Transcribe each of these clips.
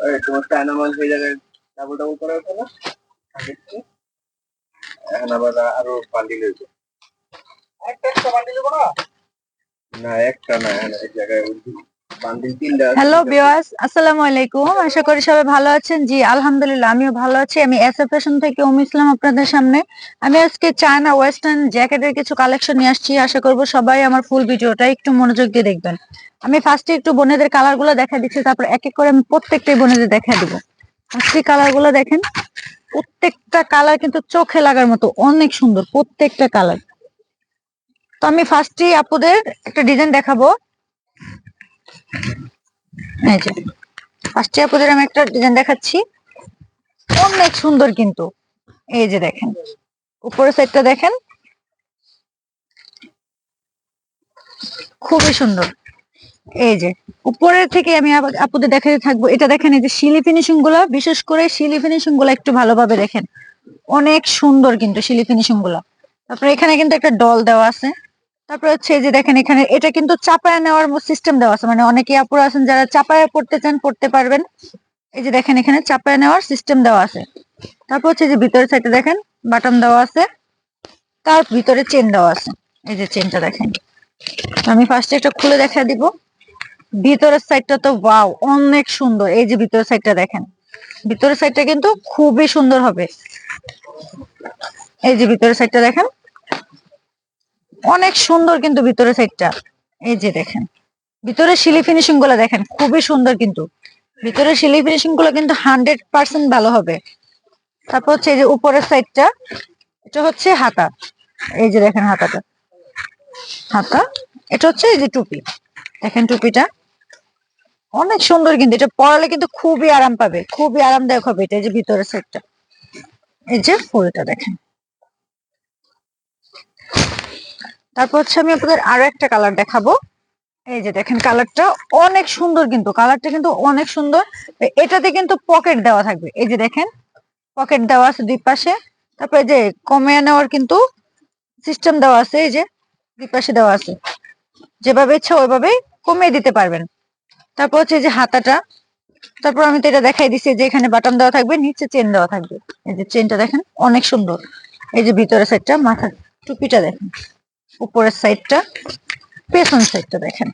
এই তোমার প্যানামাল মাল হয়ে যাবে ডাবল ডাবল করে ওঠে না আগের চেয়ে। এখন আবার আরও বান্ডিল হয়েছে একটা একটা বান্ডিল না না একটা না এক জায়গায়। হ্যালো বিওয়াস আসসালামু আলাইকুম আশা করি সবাই ভালো আছেন। জি আলহামদুলিল্লাহ আমিও ভালো আছি। আমি এস ফ্যাশন থেকে উম ইসলাম আপনাদের সামনে। আমি আজকে চায়না ওয়েস্টার্ন জ্যাকেটের কিছু কালেকশন নিয়ে আসছি। আশা করব সবাই আমার ফুল ভিডিওটা একটু মনোযোগ দিয়ে দেখবেন। আমি ফার্স্টে একটু বোনেদের কালারগুলো দেখা দিচ্ছি তারপর এক এক করে আমি প্রত্যেকটাই বোনেদের দেখা দিব। ফার্স্টে কালারগুলো দেখেন। প্রত্যেকটা কালার কিন্তু চোখে লাগার মতো অনেক সুন্দর প্রত্যেকটা কালার তো আমি ফার্স্টে আপুদের একটা ডিজাইন দেখাবো। এই যে আপনাদের আমি একটা ডিজাইন দেখাচ্ছি। অনেক সুন্দর কিন্তু। এই যে দেখেন, উপরের সাইডটা দেখেন। খুবই সুন্দর। এই যে, উপরের থেকে আমি আপুদের দেখাতে থাকব। এটা দেখেন, এই যে শিলি ফিনিশিংগুলা, বিশেষ করে শিলি ফিনিশিংগুলা একটু ভালোভাবে দেখেন। অনেক সুন্দর কিন্তু শিলি ফিনিশিংগুলা। তারপরে এখানে কিন্তু একটা ডল দেওয়া আছে। তারপরে হচ্ছে যে দেখেন এখানে, এটা কিন্তু চাপায় নেওয়ার সিস্টেম দেওয়া আছে। মানে অনেকে আপুরা আছেন যারা চাপায় পড়তে চান, পড়তে পারবেন। এই যে দেখেন এখানে চাপায় নেওয়ার সিস্টেম দেওয়া আছে। তারপর হচ্ছে যে ভিতরের সাইডে দেখেন বাটন দেওয়া আছে। তার ভিতরে চেন দেওয়া আছে। এই যে চেনটা দেখেন। আমি ফার্স্টে একটা খুলে দেখা দিব। ভিতরের সাইডটা তো ওয়াও অনেক সুন্দর। এই যে ভিতরের সাইডটা দেখেন। ভিতরের সাইডটা কিন্তু খুবই সুন্দর হবে। এই যে ভিতরের সাইডটা দেখেন। অনেক সুন্দর কিন্তু ভিতরের সাইডটা এই যে দেখেন ভিতরে শিলি ফিনিশিংগুলো দেখেন, খুবই সুন্দর কিন্তু। ভিতরে শিলি ফিনিশিংগুলো কিন্তু হান্ড্রেড পার্সেন্ট ভালো হবে। তারপর হচ্ছে এই যে উপরের সাইডটা এটা হচ্ছে হাতা। এই যে দেখেন হাতাটা। হাতা, এটা হচ্ছে এই যে টুপি। দেখেন টুপিটা। অনেক সুন্দর কিন্তু, এটা পরালে কিন্তু খুবই আরাম পাবে, খুবই আরামদায়ক হবে এটা, এই যে ভিতরের সাইডটা এই যে ফুলটা দেখেন। তারপর হচ্ছে আমি আপনাদের আরও একটা কালার দেখাবো। এই যে দেখেন কালারটা অনেক সুন্দর কিন্তু কালারটা কিন্তু অনেক সুন্দর। এটাতে কিন্তু পকেট দেওয়া থাকবে। এই যে দেখেন পকেট দেওয়া আছে দুই পাশে। তারপরে যে কমিয়ে নেওয়ার কিন্তু সিস্টেম দেওয়া আছে, এই যে দুই পাশে দেওয়া আছে। যেভাবে ইচ্ছা ওইভাবেই কমিয়ে দিতে পারবেন। তারপর হচ্ছে এই যে হাতাটা। তারপর আমি তো এটা দেখাই দিছি যে এখানে বাটন দেওয়া থাকবে, নিচে চেন দেওয়া থাকবে। এই যে চেনটা দেখেন, অনেক সুন্দর। এই যে ভিতরের সাইডটা মাথার টুপিটা দেখেন। উপরের সাইডটা পেছন সাইডটা দেখেন।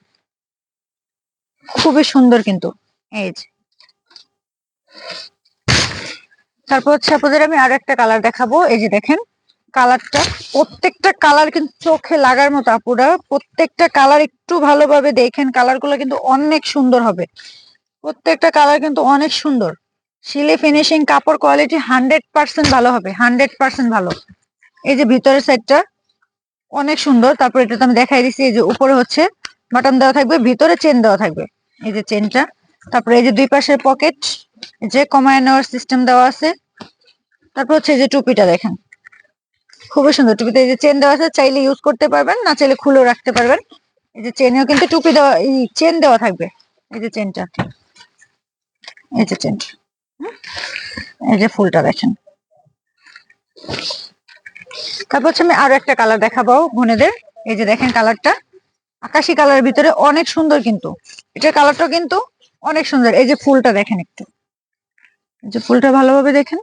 খুবই সুন্দর কিন্তু, এই যে। তারপর হচ্ছে আপনাদের আমি আরও একটা কালার দেখাবো, এই যে দেখেন কালারটা প্রত্যেকটা কালার কিন্তু চোখে লাগার মতো আপুরা, প্রত্যেকটা কালার একটু ভালোভাবে দেখেন কালারগুলো কিন্তু অনেক সুন্দর হবে। প্রত্যেকটা কালার কিন্তু অনেক সুন্দর। সিলে ফিনিশিং কাপড় কোয়ালিটি হান্ড্রেড পার্সেন্ট ভালো হবে হান্ড্রেড পার্সেন্ট ভালো। এই যে ভিতরের সাইডটা অনেক সুন্দর তারপর এটা তো আমি দেখাই দিচ্ছি এই যে উপরে হচ্ছে বাটন দেওয়া থাকবে ভিতরে চেন দেওয়া থাকবে এই যে চেনটা তারপরে এই যে দুই পাশের পকেট যে কমায় নেওয়ার সিস্টেম দেওয়া আছে তারপর হচ্ছে এই যে টুপিটা দেখেন খুবই সুন্দর টুপিতে এই যে চেন দেওয়া আছে চাইলে ইউজ করতে পারবেন না চাইলে খুলেও রাখতে পারবেন এই যে চেনেও কিন্তু টুপি দেওয়া এই চেন দেওয়া থাকবে এই যে চেনটা এই যে চেনটা এই যে ফুলটা দেখেন তারপর হচ্ছে আমি আরও একটা কালার দেখাবো বোনেদের। এই যে দেখেন কালারটা আকাশি কালারের ভিতরে অনেক সুন্দর কিন্তু। এটার কালারটা কিন্তু অনেক সুন্দর। এই যে ফুলটা দেখেন একটু। যে ফুলটা ভালোভাবে দেখেন।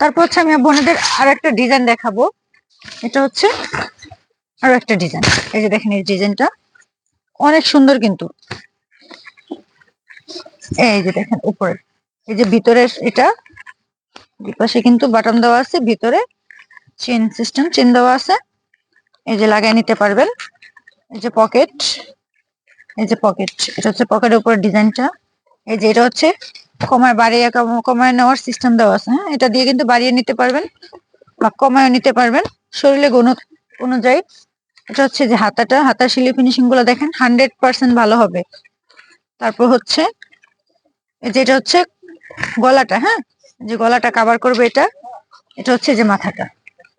তারপর হচ্ছে আমি বোনেদের আরও একটা ডিজাইন দেখাবো। এটা হচ্ছে আরও একটা ডিজাইন এই যে দেখেন এই ডিজাইনটা অনেক সুন্দর কিন্তু। এই যে দেখেন উপরে এই যে ভিতরের এটা দুপাশে কিন্তু বাটন দেওয়া আছে, ভিতরে চেন সিস্টেম চেন দেওয়া আছে। এই যে লাগাই নিতে পারবেন। এই যে পকেট এই যে পকেট এটা হচ্ছে পকেটের উপর ডিজাইনটা এই যে এটা হচ্ছে কমায় বাড়িয়ে, কমায় নেওয়ার সিস্টেম দেওয়া আছে হ্যাঁ? এটা দিয়ে কিন্তু বাড়িয়ে নিতে পারবেন বা কমায় নিতে পারবেন। শরীরে গুণ, অনুযায়ী এটা হচ্ছে যে হাতাটা, হাতার শিলি ফিনিশিংগুলো দেখেন হান্ড্রেড পার্সেন্ট ভালো হবে। তারপর হচ্ছে, এই যে এটা হচ্ছে গলাটা হ্যাঁ? যে গলাটা কাভার করবে এটা এটা হচ্ছে যে মাথাটা।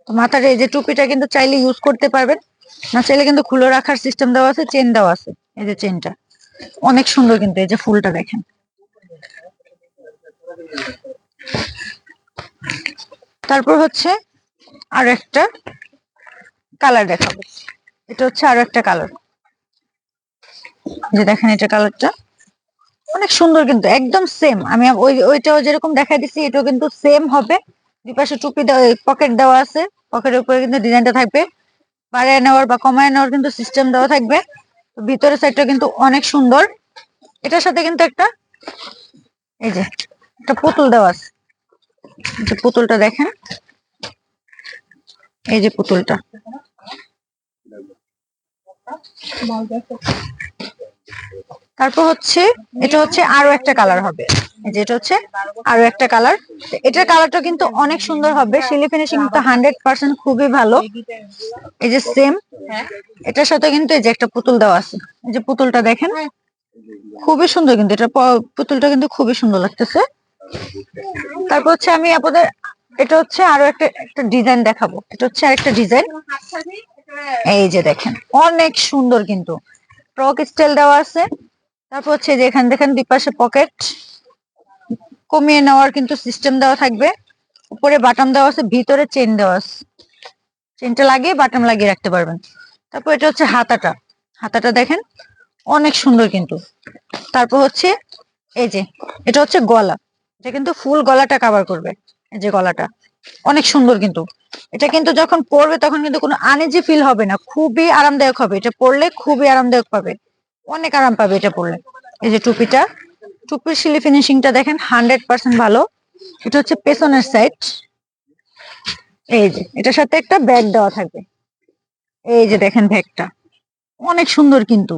তো মাথার এই যে টুপিটা কিন্তু চাইলে ইউজ করতে পারবেন, না চাইলে কিন্তু খুলে রাখার সিস্টেম দেওয়া আছে চেন দেওয়া আছে, এই যে চেনটা অনেক সুন্দর কিন্তু এই যে ফুলটা দেখেন। তারপর হচ্ছে আর একটা কালার দেখাবো। এটা হচ্ছে আরও একটা কালার যে দেখেন এটা কালারটা অনেক সুন্দর কিন্তু, একদম সেম আমি ওই ওইটাও যেরকম দেখাই দিছি, এটাও কিন্তু সেম হবে। দুই পাশে টুপি পকেট দেওয়া আছে। পকেটের উপরে কিন্তু ডিজাইনটা থাকবে। বাড়িয়ে নেওয়ার বা কমায় নেওয়ার কিন্তু সিস্টেম দেওয়া থাকবে। ভিতরের সাইডটা কিন্তু অনেক সুন্দর। এটার সাথে কিন্তু একটা এই যে, একটা পুতুল দেওয়া আছে। যে পুতুলটা দেখেন। এই যে পুতুলটা। তারপর হচ্ছে, এটা হচ্ছে আরও একটা কালার হবে। এই যে এটা হচ্ছে আরও একটা কালার এটার কালারটা কিন্তু অনেক সুন্দর হবে। শিলি ফিনিশিং তো হান্ড্রেড পার্সেন্ট খুবই ভালো। এই যে সেম এটার সাথে কিন্তু এই যে একটা পুতুল দেওয়া আছে। এই যে পুতুলটা দেখেন। খুবই সুন্দর কিন্তু। এটা পুতুলটা কিন্তু খুবই সুন্দর লাগতেছে। তারপর হচ্ছে আমি আপনাদের, এটা হচ্ছে আরও একটা একটা ডিজাইন দেখাবো। এটা হচ্ছে আরেকটা ডিজাইন এই যে দেখেন। অনেক সুন্দর কিন্তু। ফ্রক স্টাইল দেওয়া আছে। তারপর হচ্ছে যে এখানে দেখেন দুই পাশে পকেট। কমিয়ে নেওয়ার কিন্তু সিস্টেম দেওয়া থাকবে। উপরে বাটাম দেওয়া আছে, ভিতরে চেন দেওয়া আছে। চেনটা লাগিয়ে বাটাম লাগিয়ে রাখতে পারবেন। তারপর এটা হচ্ছে হাতাটা। হাতাটা দেখেন, অনেক সুন্দর কিন্তু। তারপর হচ্ছে এই যে, এটা হচ্ছে গলা। এটা কিন্তু ফুল গলাটা কভার করবে, এই যে গলাটা। অনেক সুন্দর কিন্তু। এটা কিন্তু যখন পরবে তখন কিন্তু কোনো আনইজি ফিল হবে না, খুবই আরামদায়ক হবে। এটা পরলে খুবই আরামদায়ক পাবে। অনেক আরাম পাবে এটা পরলে এই যে টুপিটা, টুপির শিলি ফিনিশিংটা দেখেন হান্ড্রেড পার্সেন্ট ভালো। এটা হচ্ছে পেছনের সাইড এই যে, এটার সাথে একটা ব্যাগ দেওয়া থাকবে। এই যে দেখেন ব্যাগটা অনেক সুন্দর কিন্তু।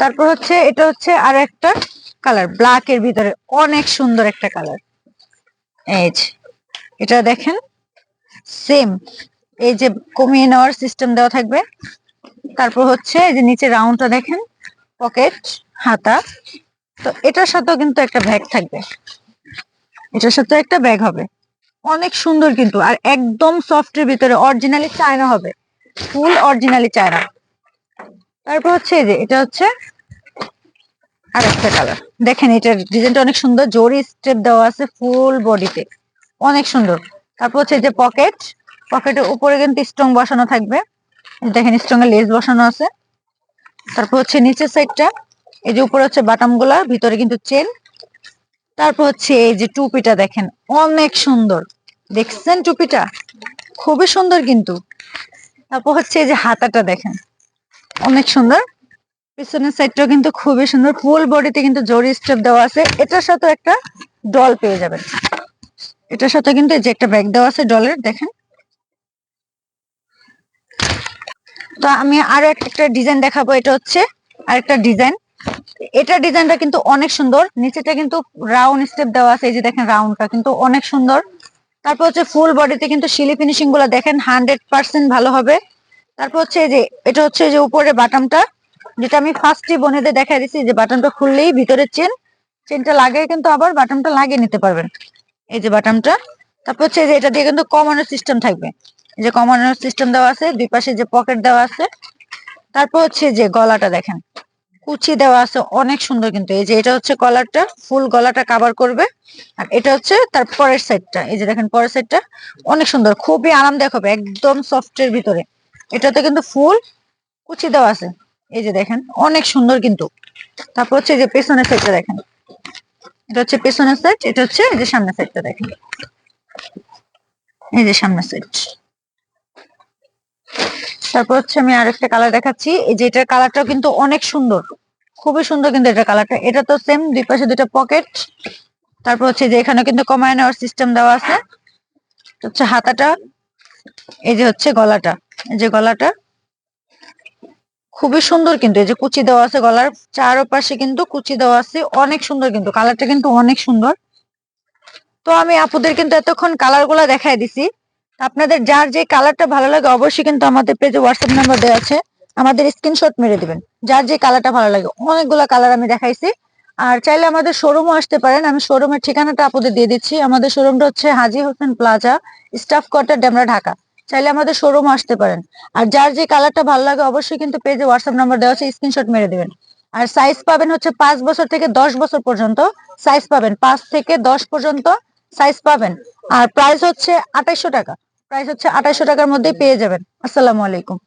তারপর হচ্ছে, এটা হচ্ছে আর একটা কালার ব্ল্যাক এর ভিতরে অনেক সুন্দর একটা কালার। এই এটা দেখেন সেম এই যে কমিয়ে নেওয়ার সিস্টেম দেওয়া থাকবে। তারপর হচ্ছে এই যে নিচে রাউন্ডটা দেখেন পকেট হাতা। তো এটার সাথেও কিন্তু একটা ব্যাগ থাকবে। এটার সাথে একটা ব্যাগ হবে। অনেক সুন্দর কিন্তু, আর একদম সফটের ভিতরে অরিজিনালি চায়না হবে। Full originally China. তারপর হচ্ছে এই যে, এটা হচ্ছে আর একটা কালার দেখেন, এটার ডিজাইনটা অনেক সুন্দর। জরি স্টেপ দেওয়া আছে ফুল বডিতে অনেক সুন্দর। তারপর হচ্ছে যে পকেট পকেটের উপরে কিন্তু স্ট্রং বসানো থাকবে। দেখেন স্ট্রং এর লেস বসানো আছে। তারপর হচ্ছে নিচের সাইডটা এই যে উপরে হচ্ছে বাটামগুলা, ভিতরে কিন্তু চেন তারপর হচ্ছে এই যে টুপিটা দেখেন, অনেক সুন্দর। দেখছেন টুপিটা? খুবই সুন্দর কিন্তু। তারপর হচ্ছে এই যে হাতাটা দেখেন, অনেক সুন্দর। পিছনের সাইডটাও কিন্তু খুবই সুন্দর। ফুল বডিতে কিন্তু জরি স্টেপ দেওয়া আছে। এটার সাথে একটা ডল পেয়ে যাবেন। এটার সাথে কিন্তু এই যে একটা ব্যাগ দেওয়া আছে ডলের দেখেন। তো আমি আরও একটা ডিজাইন দেখাবো। এটা হচ্ছে আরেকটা ডিজাইন এটা ডিজাইনটা কিন্তু অনেক সুন্দর। নিচেটা কিন্তু রাউন্ড স্টেপ দেওয়া আছে। এই যে দেখেন রাউন্ডটা কিন্তু অনেক সুন্দর। তারপর হচ্ছে ফুল বডিতে কিন্তু শিলি ফিনিশিংগুলো দেখেন। হান্ড্রেড পার্সেন্ট ভালো হবে। তারপর হচ্ছে এই যে এটা হচ্ছে যে উপরে বাটামটা যেটা আমি ফার্স্টে বনেদের দেখাই দিচ্ছি, যে বাটনটা খুললেই ভিতরে চেন চেনটা লাগিয়ে কিন্তু আবার বাটনটা লাগিয়ে নিতে পারবেন। এই যে বাটনটা, তারপর হচ্ছে যে এটা দিয়ে কিন্তু কমানোর সিস্টেম থাকবে। এই যে কমানোর সিস্টেম দেওয়া আছে, দুই পাশে যে পকেট দেওয়া আছে, তারপর হচ্ছে যে গলাটা দেখেন, কুচি দেওয়া আছে, অনেক সুন্দর কিন্তু। এই যে এটা হচ্ছে কলারটা ফুল গলাটা কাভার করবে। আর এটা হচ্ছে তার পরের সাইডটা এই যে দেখেন পরের সাইডটা অনেক সুন্দর, খুবই আরামদায়ক হবে, একদম সফটের ভিতরে। এটাতে কিন্তু ফুল কুচি দেওয়া আছে। এই যে দেখেন, অনেক সুন্দর কিন্তু। তারপর হচ্ছে যে পেছনের সাইডটা দেখেন। এটা হচ্ছে পেছনের সাইড এটা হচ্ছে এই যে সামনের সাইডটা দেখেন। এই যে সামনের সাইড তারপর হচ্ছে আমি আরেকটা কালার দেখাচ্ছি। এই যে এটার কালারটাও কিন্তু অনেক সুন্দর। খুবই সুন্দর কিন্তু এটার কালারটা এটা তো সেম দুই পাশে দুটো পকেট তারপর হচ্ছে যে এখানে কিন্তু কমায় নেওয়ার সিস্টেম দেওয়া আছে। হচ্ছে হাতাটা, এই যে হচ্ছে গলাটা। এই যে গলাটা। খুবই সুন্দর কিন্তু, এই যে কুচি দেওয়া আছে গলার চারপাশে কিন্তু কুচি দেওয়া আছে, অনেক সুন্দর কিন্তু, কালারটা কিন্তু অনেক সুন্দর। তো আমি আপুদের কিন্তু এতক্ষণ কালারগুলা দেখাই দিছি। আপনাদের যার যে কালারটা ভালো লাগে অবশ্যই কিন্তু আমাদের পেজে হোয়াটসঅ্যাপ নাম্বার দেওয়া আছে, আমাদের স্ক্রিনশট মেরে দিবেন। যার যে কালারটা ভালো লাগে, অনেকগুলা কালার আমি দেখাইছি। আর চাইলে আমাদের শোরুমও আসতে পারেন, আমি শোরুমের ঠিকানাটা আপনাদের দিয়ে দিচ্ছি। আমাদের শোরুমটা হচ্ছে Haji Hossain plaza, staff quarter, Demra, Dhaka. চাইলে আমাদের শোরুম আসতে পারেন। আর যার যে কালারটা ভালো লাগে অবশ্যই কিন্তু পেজে হোয়াটসঅ্যাপ নাম্বার দেওয়া আছে স্ক্রিনশট মেরে দেবেন। আর সাইজ পাবেন হচ্ছে পাঁচ বছর থেকে দশ বছর পর্যন্ত সাইজ পাবেন। পাঁচ থেকে দশ পর্যন্ত সাইজ পাবেন। আর প্রাইস হচ্ছে আঠাইশো টাকা। প্রাইস হচ্ছে আঠাইশো টাকার মধ্যেই পেয়ে যাবেন। আসসালামু আলাইকুম।